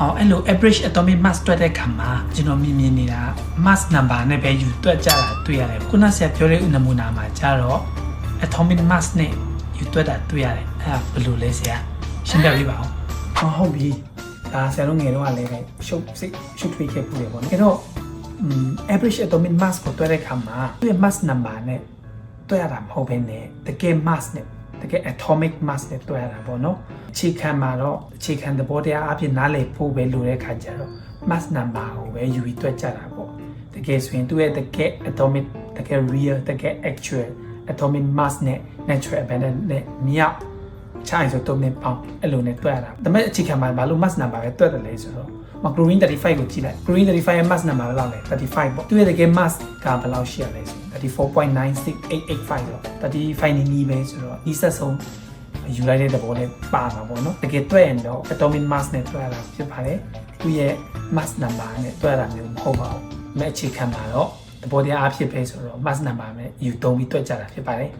အော်အဲ့လို average atomic mass တွက်တဲ့ခါမှာကျွန်တော်မြင်မြင်နေတာ mass number နဲ့ပဲယူတွက်ကြတာတွေ့ရတယ်ခုနဆရာပြောတဲ့ဥနမူနာမှာကျတော့ atomic mass နဲ့ယူတွက်တာတွေ့ရတယ်အဲ့ဒါဘယ်လိုလဲဆရာရှင်းပြပေးပါဦးဟောဟုတ်ပြီဒါဆရာတို့ငယ်တော့ကလည်းပဲရှုပ်စိတ်ရှုပ်ထွေးခဲ့ပူတယ်ပေါ့နော်အဲ့တော့ um, average atomic mass ကိုတွက်တဲ့အခါမှာသူ့ရဲ့ mass number နဲ့တွက်ရတာမဟုတ်ဘဲနဲ့တကယ် mass နဲ့ တကယ် atomic mass နဲ့တွက်ရတာပေါ့နော်အခြေခံမှာတော့အခြေခံသဘောတရားအဖြစ်နားလည်ဖို့ပဲလိုတဲ့ခါကျတော့ mass number ကိုပဲယူပြီးတွက်ကြတာပေါ့တကယ်ဆိုရင်သူ့ရဲ့တကယ် atomic တကယ် real တကယ် actual atomic mass နဲ့ natural abundance နဲ့မြောက် ချိုင်ဆိုတော့နဲ့ပေါင်းအဲ့လိုနဲ့တွက်ရတာဒါပေမဲ့အခြေခံမှာဘာလို့ mass number ပဲတွက်တယ်လဲဆိုတော့မ chlorine 35ကိုကြည့်လိုက် chlorine 35ရဲ့ mass number ဘယ်လောက်လဲ35ပေါ့သူရဲ့တကယ် mass ကဘယ်လောက်ရှိရလဲဆို34.96885တော့35နီးနီးပဲဆိုတော့ဒီဆက်ဆုံးယူလိုက်တဲ့သဘောနဲ့ပါမှာပေါ့နော်တကယ်တွက်ရင်တော့ atomic mass နဲ့တွက်ရတာဖြစ်ပါတယ်သူရဲ့ mass number နဲ့တွက်ရတာမျိုးမဟုတ်ပါဘူးမဲ့အခြေခံမှာတော့သဘောတရားအဖြစ်ပဲဆိုတော့ mass number နဲ့ယူသုံးပြီးတွက်ကြတာဖြစ်ပါတယ်